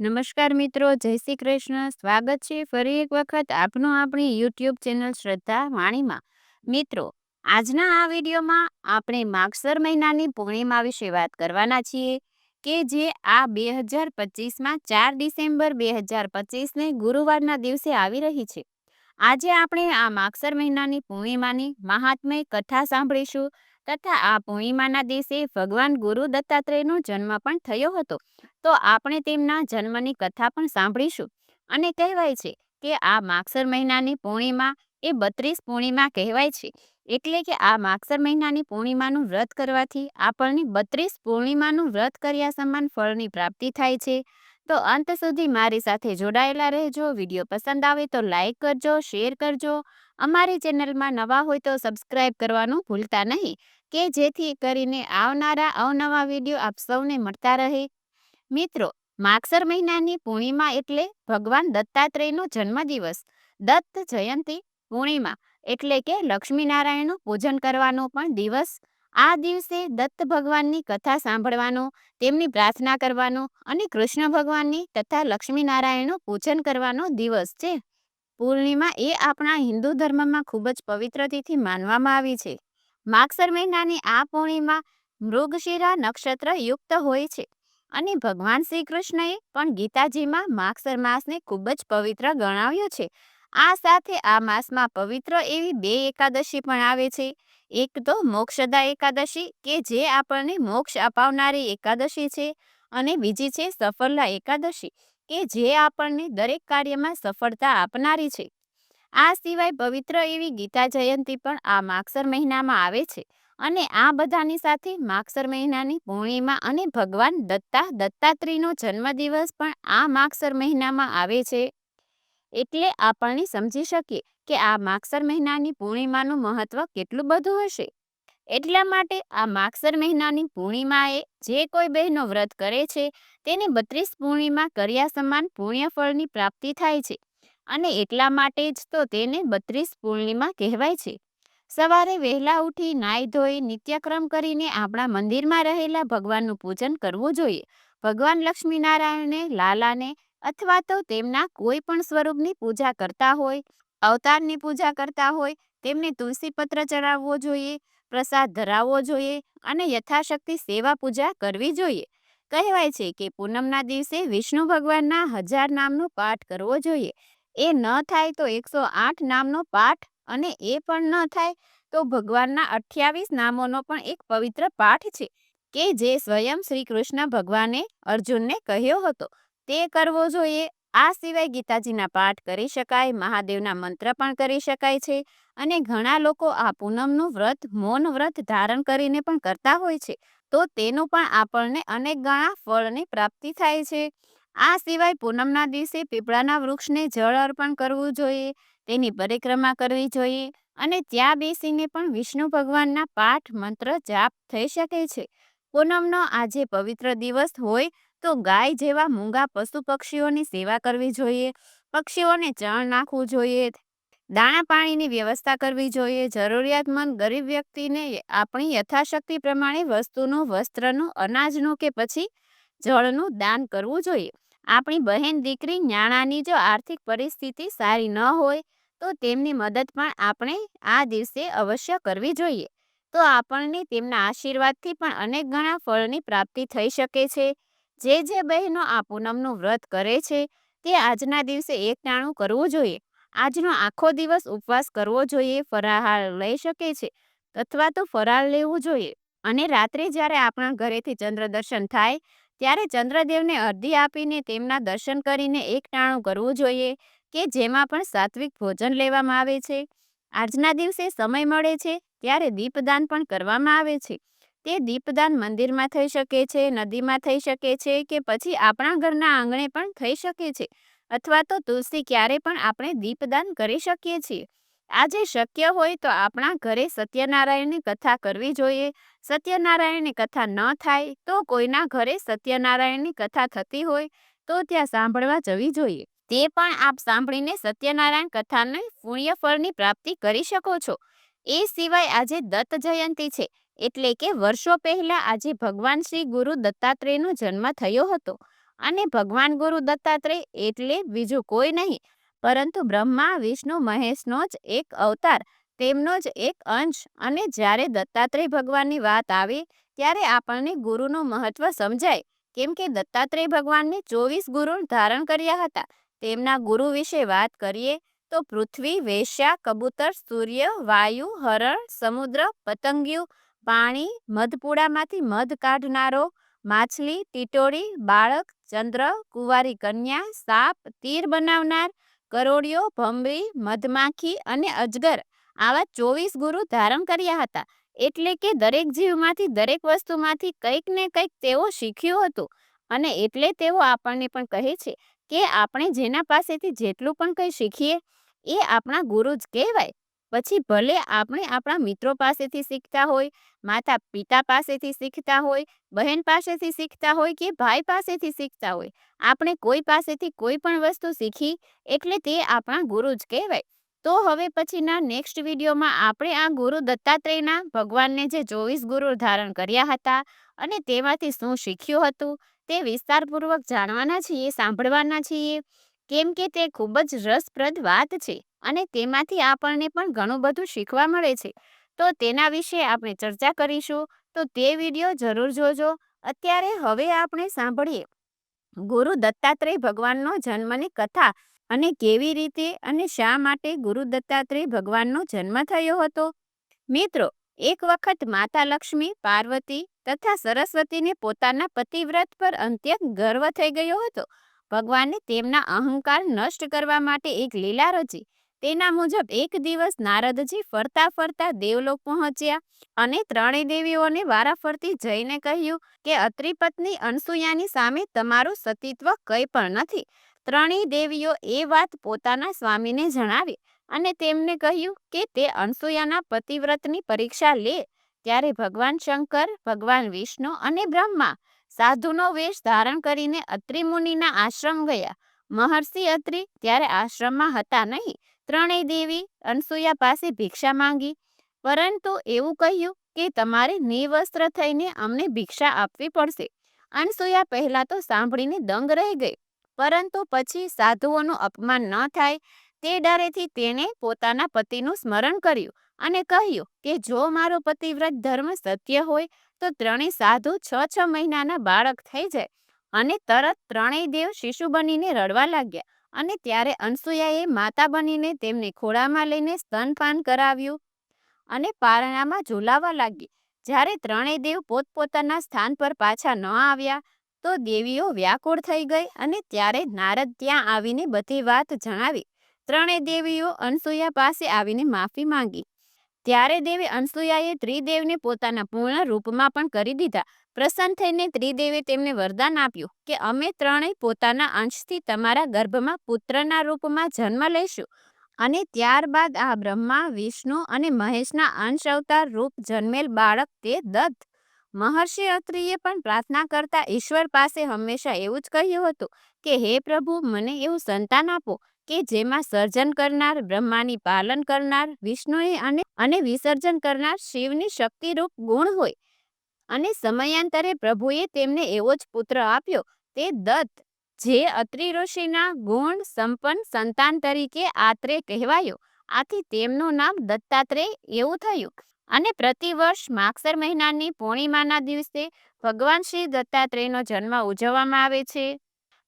નમસ્કાર મિત્રો, જય શ્રી કૃષ્ણ. સ્વાગત છે ફરી એક વખત આપનું આપણી યુટ્યુબ ચેનલ શ્રદ્ધા વાણીમાં. મિત્રો, આજના આ વિડીયોમાં આપણે માગસર મહિનાની પૂર્ણિમા વિશે વાત કરવાના છીએ કે જે આ બે હજાર પચીસમાં ચાર ડિસેમ્બર બે હજાર પચીસને ગુરુવારના દિવસે આવી રહી છે. આજે આપણે આ માગસર મહિનાની પૂર્ણિમાની મહાત્મય કથા સાંભળીશું તથા આ પૂર્ણિમાના દિવસે ભગવાન ગુરુ દત્તાત્રેયનો જન્મ પણ થયો હતો. તો આપણે તેમના જન્મની કથા પણ સાંભળીશું. અને કહેવાય છે કે આ માગસર મહિનાની પૂર્ણિમા એ બત્રીસ પૂર્ણિમા કહેવાય છે. એટલે કે આ માગસર મહિનાની પૂર્ણિમાનું વ્રત કરવાથી આપણને બત્રીસ પૂર્ણિમાનું વ્રત કર્યા સમાન ફળની પ્રાપ્તિ થાય છે. તો અંત સુધી મારી સાથે જોડાયેલા રહેજો. વીડિયો પસંદ આવે તો લાઈક કરજો, શેર કરજો અમારી ચેનલમાં નવા હોય તો સબસ્ક્રાઇબ કરવાનું ભૂલતા નહીં. કે જેથી કરીને આવનારા અવનવા વીડિયો આપ સૌને મળતા રહે. મિત્રો, માગસર મહિનાની પૂર્ણિમા એટલે ભગવાન દત્તાત્રેયનો જન્મદિવસ. દત્ત જયંતી, પૂર્ણિમા એટલે કે લક્ષ્મીનારાયણનું પૂજન કરવાનો પણ દિવસ. આ દિવસે દત્ત ભગવાનની કથા સાંભળવાનો, તેમની પ્રાર્થના કરવાનો અને કૃષ્ણ ભગવાનની તથા લક્ષ્મીનારાયણનું પૂજન કરવાનો દિવસ છે. પૂર્ણિમા એ આપણા હિન્દુ ધર્મમાં ખૂબ જ પવિત્ર તિથિ માનવામાં આવી છે. માગસર મહિનાની આ પૂર્ણિમા મૃગશિરા નક્ષત્ર યુક્ત હોય છે અને ભગવાન શ્રી કૃષ્ણએ પણ ગીતાજીમાં માગસર માસને ખૂબ જ પવિત્ર ગણાવ્યો છે. આ સાથે આ માસમાં પવિત્ર એવી બે એકાદશી પણ આવે છે. એક તો મોક્ષદા એકાદશી કે જે આપણને મોક્ષ અપાવનારી એકાદશી છે અને બીજી છે સફળલા એકાદશી. કે જે આપણને દરેક કાર્યમાં સફળતા આપનારી છે. આ સિવાય પવિત્ર એવી ગીતા જયંતી પણ આ માગસર મહિનામાં આવે છે અને આ બધાની સાથે માગસર મહિનાની પૂર્ણિમા અને ભગવાન દત્તા દત્તાત્રીનો જન્મદિવસ પણ આ માગસર મહિનામાં આવે છે. એટલે આપણને સમજી શકીએ કે આ માગસર મહિનાની પૂર્ણિમાનું મહત્વ કેટલું બધું હશે. એટલા માટે આ માગસર મહિનાની પૂર્ણિમાએ જે કોઈ બહેનો વ્રત કરે છે, તેને બત્રીસ પૂર્ણિમા કર્યા સમાન પુણ્યફળની પ્રાપ્તિ થાય છે. અને એટલા માટે જ તો તેને બત્રીસ પૂર્ણિમા કહેવાય છે. સવારે વહેલા ઉઠી નાહી ધોઈ નિત્યક્રમ કરીને આપણા મંદિરમાં રહેલા ભગવાનનું પૂજન કરવું જોઈએ. ભગવાન લક્ષ્મીનારાયણને, લાલાને અથવા તો તેમના કોઈ પણ સ્વરૂપની પૂજા કરતા હોય, અવતારની પૂજા કરતા હોય, તેમને તુલસી પત્ર ચડાવવો જોઈએ પ્રસાદ ધરાવવો જોઈએ અને યથાશક્તિ સેવા પૂજા કરવી જોઈએ. કહેવાય છે કે પૂનમના દિવસે વિષ્ણુ ભગવાનના હજાર નામનો પાઠ કરવો જોઈએ. એ ન થાય તો એકસો આઠ નામનો પાઠ અને એ પણ ન થાય તો ભગવાનના અઠ્યાવીસ નામોનો પણ એક પવિત્ર પાઠ છે, કે જે સ્વયં શ્રી કૃષ્ણ ભગવાને અર્જુનને કહ્યો હતો. તે કરવો જોઈએ. આ સિવાય ગીતાજીના પાઠ કરી શકાય, મહાદેવના મંત્ર પણ કરી શકાય છે અને ઘણા લોકો આ પૂનમનું વ્રત, મૌન વ્રત ધારણ કરીને પણ કરતા હોય છે. તો તેનું પણ આપણને અનેક ગણા ફળની પ્રાપ્તિ થાય છે. આ સિવાય પૂનમના દિવસે પીપળાના વૃક્ષને જળ અર્પણ કરવું જોઈએ, તેની પરિક્રમા કરવી જોઈએ અને ત્યાં બેસીને પણ વિષ્ણુ ભગવાનના પાઠ, મંત્ર જાપ થઈ શકે છે. પૂનમનો આજે પવિત્ર દિવસ હોય તો ગાય જેવા મૂંગા પશુ પક્ષીઓની સેવા કરવી જોઈએ, પક્ષીઓને ચણ નાખવું જોઈએ દાણા પાણીની વ્યવસ્થા કરવી જોઈએ. જરૂરિયાતમંદ ગરીબ વ્યક્તિને આપણી યથાશક્તિ પ્રમાણે વસ્તુનું, વસ્ત્રનું, અનાજનું કે પછી જળનું દાન કરવું જોઈએ. આપણી બહેન દીકરી ન્યાણાની જો આર્થિક પરિસ્થિતિ સારી ન હોય, તો તેમની મદદ પણ આપણે આ દિવસે અવશ્ય કરવી જોઈએ. તો આપણને તેમના આશીર્વાદથી પણ અનેક ગણા ફળની પ્રાપ્તિ થઈ શકે છે. જે જે બહેનો આ પૂનમનું વ્રત કરે છે, તે આજના દિવસે એક નાણું કરવું જોઈએ. આજનો આખો દિવસ ઉપવાસ કરવો જોઈએ, ફરાહાર લઈ શકે છે, અથવા તો ફરાળ લેવું જોઈએ. અને રાત્રે જ્યારે આપણા ઘરેથી ચંદ્ર દર્શન થાય, ત્યારે ચંદ્રદેવને અર્ધી આપીને તેમના દર્શન કરીને એક ટાણું કરવું જોઈએ, કે જેમાં પણ સાત્વિક ભોજન લેવામાં આવે છે. આજના દિવસે સમય મળે છે, ત્યારે દીપદાન પણ કરવામાં આવે છે. તે દીપદાન મંદિરમાં થઈ શકે છે, નદીમાં થઈ શકે છે, કે પછી આપણા ઘરના આંગણે પણ થઈ શકે છે. અથવા તો તુલસી ક્યારે પણ આપણે દીપદાન કરી શકીએ છીએ. આજે શક્ય હોય તો આપણા ઘરે સત્યનારાયણની કથા કરવી જોઈએ. સત્યનારાયણની કથા ન થાય તો કોઈના ઘરે સત્યનારાયણની કથા થતી હોય તો ત્યાં સાંભળવા જવી જોઈએ. તે પણ આપ સાંભળીને સત્યનારાયણ કથાને પુણ્યફળની પ્રાપ્તિ કરી શકો છો. એ સિવાય આજે દત્ત જયંતી છે, એટલે કે વર્ષો પહેલા આજે ભગવાન શ્રી ગુરુ દત્તાત્રેયનો જન્મ થયો હતો. અને ભગવાન ગુરુ દત્તાત્રેય એટલે બીજું કોઈ નહીં. પરંતુ બ્રહ્મા, વિષ્ણુ, મહેશનો જ એક અવતાર, તેમનો જ એક અંશ. અને જ્યારે દત્તાત્રેય ભગવાનની વાત આવે, ત્યારે આપણને ગુરુનું મહત્વ સમજાય. કેમ કે દત્તાત્રેય ભગવાનને ચોવીસ ગુરુ ધારણ કર્યા હતા. તેમના ગુરુ વિશે વાત કરીએ, તો પૃથ્વી, વેશ્યા, કબૂતર, સૂર્ય, વાયુ, હરણ, સમુદ્ર, પતંગિયું, પાણી, મધપુડામાંથી મધ કાઢનારો, માછલી, ટીટોળી, બાળક ચંદ્ર, કુંવારી કન્યા, સાપ, તીર બનાવનાર કરોડિયો ભમરી મધમાખી અને અજગર આવા ચોવીસ ગુરુ ધારણ કર્યા હતા. એટલે કે દરેક જીવમાંથી દરેક વસ્તુમાંથી કંઈક ને કંઈક તેઓ શીખ્યું હતું. અને એટલે તેઓ આપણને પણ કહે છે કે આપણે જેના પાસેથી જેટલું પણ કંઈ શીખીએ, એ આપણા ગુરુ જ કહેવાય. પછી ભલે આપણે આપણા મિત્રો પાસેથી શીખતા હોય, માતા પિતા પાસેથી શીખતા હોય, બહેન પાસેથી શીખતા હોય કે ભાઈ પાસેથી શીખતા હોય, આપણે કોઈ પાસેથી કોઈ પણ વસ્તુ શીખી એટલે તે આપણા ગુરુ જ કહેવાય. તો હવે પછીના નેક્સ્ટ વિડીયોમાં આપણે આ ગુરુ દત્તાત્રેયના ભગવાનને જે ચોવીસ ગુરુ ધારણ કર્યા હતા અને તેમાંથી શું શીખ્યું હતું તે વિસ્તારપૂર્વક જાણવાના છીએ, સાંભળવાના છીએ. કેમ કે તે ખૂબ જ રસપ્રદ વાત છે. અને તેમાંથી આપણને પણ ઘણું બધું શીખવા મળે છે. તો તેના વિશે આપણે ચર્ચા કરીશું. તો તે વીડિયો જરૂર જોજો. અત્યારે હવે આપણે સાંભળીએ. ગુરુ દત્તાત્રેય ભગવાનનો જન્મની કથા અને કેવી રીતે અને શા માટે ગુરુ દત્તાત્રેય ભગવાનનો જન્મ થયો હતો? મિત્રો, એક વખત માતા લક્ષ્મી, પાર્વતી તથા સરસ્વતીને પોતાના પતિવ્રત પર અંત્યંત ગર્વ થઈ ગયો હતો. ભગવાને તેમના અહંકાર નષ્ટ કરવા માટે એક લીલા રચી તેના મુજબ એક દિવસ નારદજી ફરતા ફરતા દેવલોક પહોંચ્યા અને ત્રણેય દેવીઓને વારાફરતી જઈને કહ્યું કે અત્રિ પત્ની અનસુયાની સામે તમારું સતીત્વ કંઈ પણ નથી. ત્રણેય દેવીઓ એ વાત પોતાના સ્વામીને જણાવી અને તેમને કહ્યું કે, તે અનસુયાના પતિવ્રતની પરીક્ષા લે. ત્યારે ભગવાન શંકર, ભગવાન વિષ્ણુ અને બ્રહ્મા સાધુનો વેશ ધારણ કરીને અત્રિ મુનિના આશ્રમ ગયા. મહર્ષિ અત્રિ ત્યારે આશ્રમમાં હતા નહીં. ત્રણેય દેવી અનસુયા પાસે ભિક્ષા માંગી. પરંતુ એવું કહ્યું કે તમારે નિવસ્ત્ર થઈને અમને ભિક્ષા આપવી પડશે. અનસુયા પહેલા તો સાંભળીને દંગ રહી ગઈ. પરંતુ પછી સાધુઓનું અપમાન ન થાય તે ડરેથી તેણે પોતાના પતિનું સ્મરણ કર્યું અને કહ્યું કે જો મારો પતિવ્રત ધર્મ સત્ય હોય તો ત્રણેય સાધુ છ છ મહિનાના બાળક થઈ જાય અને તરત ત્રણેય દેવ શિશુ બનીને રડવા લાગ્યા. અને ત્યારે અનસુયાએ માતા બનીને તેમને ખોળામાં લઈને સ્તનપાન કરાવ્યું અને પારણામાં ઝૂલાવા લાગી. જ્યારે ત્રણેય દેવ પોતપોતાના સ્થાન પર પાછા ન આવ્યા, તો દેવીઓ વ્યાકુળ થઈ ગઈ અને ત્યારે નારદ ત્યાં આવીને બધી વાત જણાવી. ત્રણેય દેવીઓ અનસુયા પાસે આવીને માફી માંગી. ત્યારે દેવી અનસુયાએ ત્રિદેવને પોતાના પૂર્ણ રૂપમાં પણ કરી દીધા. પ્રસન્ન થઈને ત્રિદેવે તેમને વરદાન આપ્યું કે, અમે ત્રણેય પોતાના અંશથી તમારા ગર્ભમાં પુત્રના રૂપમાં જન્મ લઈશું. અને ત્યારબાદ આ બ્રહ્મા, વિષ્ણુ અને મહેશના અંશ અવતાર રૂપ જન્મેલ બાળક તે દત્ત. મહર્ષિ અત્રિએ પણ પ્રાર્થના કરતા ઈશ્વર પાસે હંમેશા એવું જ કહ્યું હતું કે, હે પ્રભુ, મને એવું સંતાન આપો કે જેમાં સર્જન કરનાર, બ્રહ્માની પાલન કરનાર, વિષ્ણુએ અને અને વિસર્જન કરનાર શિવની શક્તિરૂપ ગુણ હોય. અને સમયાંતરે પ્રભુએ તેમને એવો જ પુત્ર આપ્યો, તે દત્ત, જે અત્રિ ઋષિના ગુણ સંપન્ન સંતાન તરીકે આત્રે કહેવાયો. આથી તેમનું નામ દત્તાત્રેય એવું થયું. અને પ્રતિવર્ષ માગસર મહિનાની પૂર્ણિમાના દિવસે ભગવાન શ્રી દત્તાત્રેયનો જન્મ ઉજવવામાં આવે છે.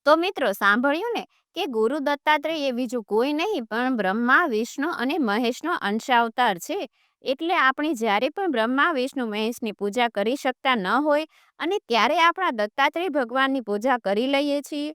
તો મિત્રો, સાંભળ્યું ને કે ગુરુ દત્તાત્રેય એ બીજું કોઈ નહીં, પણ બ્રહ્મા, વિષ્ણુ અને મહેશનો અંશાવતાર છે. એટલે આપણે જ્યારે પણ બ્રહ્મા, વિષ્ણુ, મહેશની પૂજા કરી શકતા ન હોય અને ત્યારે આપણા દત્તાત્રેય ભગવાનની પૂજા કરી લઈએ છીએ,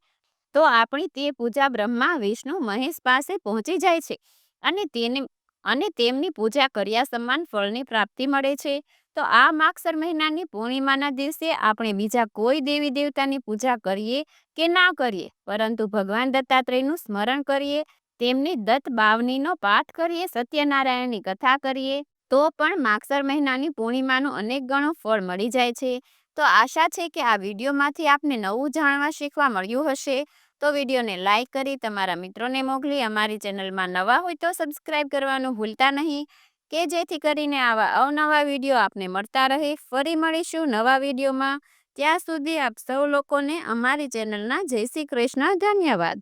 તો આપણી તે પૂજા બ્રહ્મા, વિષ્ણુ, મહેશ પાસે પહોંચી જાય છે અને તેને, અને તેમની પૂજા કર્યા સમાન ફળની પ્રાપ્તિ મળે છે. તો આ માગસર મહિનાની પૂર્ણિમાના દિવસે આપણે બીજા કોઈ દેવી દેવતાની પૂજા કરીએ કે ના કરીએ? પરંતુ ભગવાન દત્તાત્રેયનું સ્મરણ કરીએ, તેમની દત્ત બાવનીનો પાઠ કરીએ, સત્યનારાયણની કથા કરીએ, તો પણ માગસર મહિનાની પૂર્ણિમાનું અનેક ગણું ફળ મળી જાય છે. તો આશા છે કે આ વિડીયોમાંથી આપને નવું જાણવા શીખવા મળ્યું હશે. તો વિડીયોને લાઇક કરી તમારા મિત્રોને મોકલી, અમારી ચેનલમાં નવા હોય તો સબસ્ક્રાઈબ કરવાનું ભૂલતા નહીં. કે જેથી કરીને આવા અવનવા વીડિયો આપને મળતા રહે. ફરી મળીશું નવા વિડીયોમાં. ત્યાં સુધી આપ સૌ લોકોને અમારી ચેનલના જય શ્રી કૃષ્ણ. ધન્યવાદ.